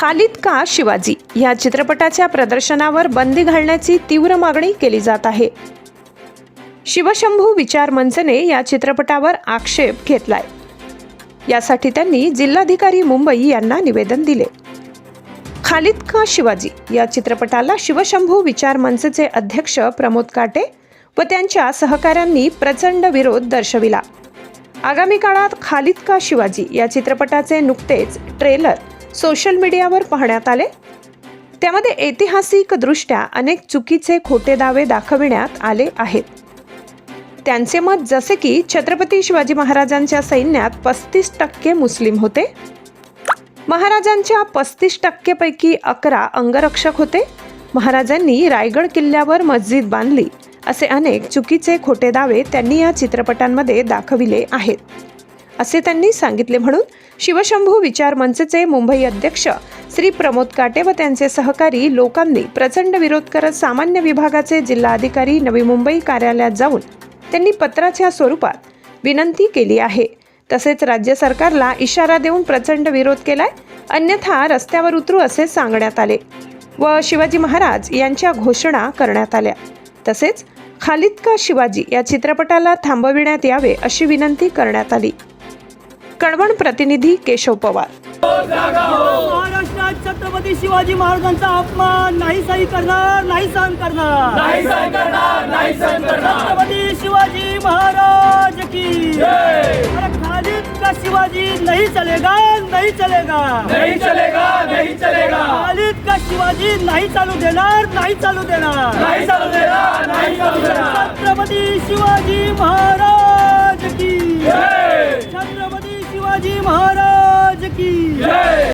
खालिद का शिवाजी? या चित्रपटाच्या प्रदर्शनावर बंदी घालण्याची तीव्र मागणी केली जात आहे. शिवशंभू विचार मंचने या चित्रपटावर आक्षेप घेतलाय. यासाठी त्यांनी जिल्हाधिकारी मुंबई यांना निवेदन दिले. खालिद का शिवाजी? या चित्रपटाला शिवशंभू विचार मंचचे अध्यक्ष प्रमोद काटे व त्यांच्या सहकाऱ्यांनी प्रचंड विरोध दर्शविला. आगामी काळात खालिद का शिवाजी? या चित्रपटाचे नुकतेच ट्रेलर सोशल मीडियावर पाहण्यात आले? त्यामध्ये ऐतिहासिकदृष्ट्या अनेक चुकीचे खोटे दावे दाखविण्यात आले आहेत. त्यांचे मत जसे की छत्रपती शिवाजी महाराजांच्या सैन्यात पस्तीस टक्के मुस्लिम होते. महाराजांच्या पस्तीस टक्केपैकी अकरा अंगरक्षक होते. महाराजांनी रायगड किल्ल्यावर मस्जिद बांधली असे अनेक चुकीचे खोटे दावे त्यांनी या चित्रपटांमध्ये दाखविले आहेत. असे त्यांनी सांगितले म्हणून शिवशंभू विचार मंचचे मुंबई अध्यक्ष श्री प्रमोद काटे व त्यांचे सहकारी लोकांनी प्रचंड विरोध करत सामान्य विभागाचे जिल्हाधिकारी नवी मुंबई कार्यालयात जाऊन त्यांनी पत्राच्या स्वरूपात विनंती केली आहे. तसेच राज्य सरकारला इशारा देऊन प्रचंड विरोध केलाय अन्यथा रस्त्यावर उतरू असे सांगण्यात आले व शिवाजी महाराज यांच्या घोषणा करण्यात आल्या. तसेच खालिद का शिवाजी या चित्रपटाला थांबविण्यात यावे अशी विनंती करण्यात आली. कळवण प्रतिनिधी केशव पवार. महाराष्ट्रात छत्रपती शिवाजी महाराजांचा अपमान नाही सही करणार नाही सहन करणार. नाही सहन करणार नाही सहन करणार. छत्रपती शिवाजी महाराज की. खालिद का शिवाजी? नहीं चलेगा नहीं चलेगा. नहीं चलेगा नहीं चलेगा. खालिद का शिवाजी? नाही चालू देणार नाही चालू देणार. नाही चालू देणार नाही चालू देणार. छत्रपती शिवाजी महाराज Yeah.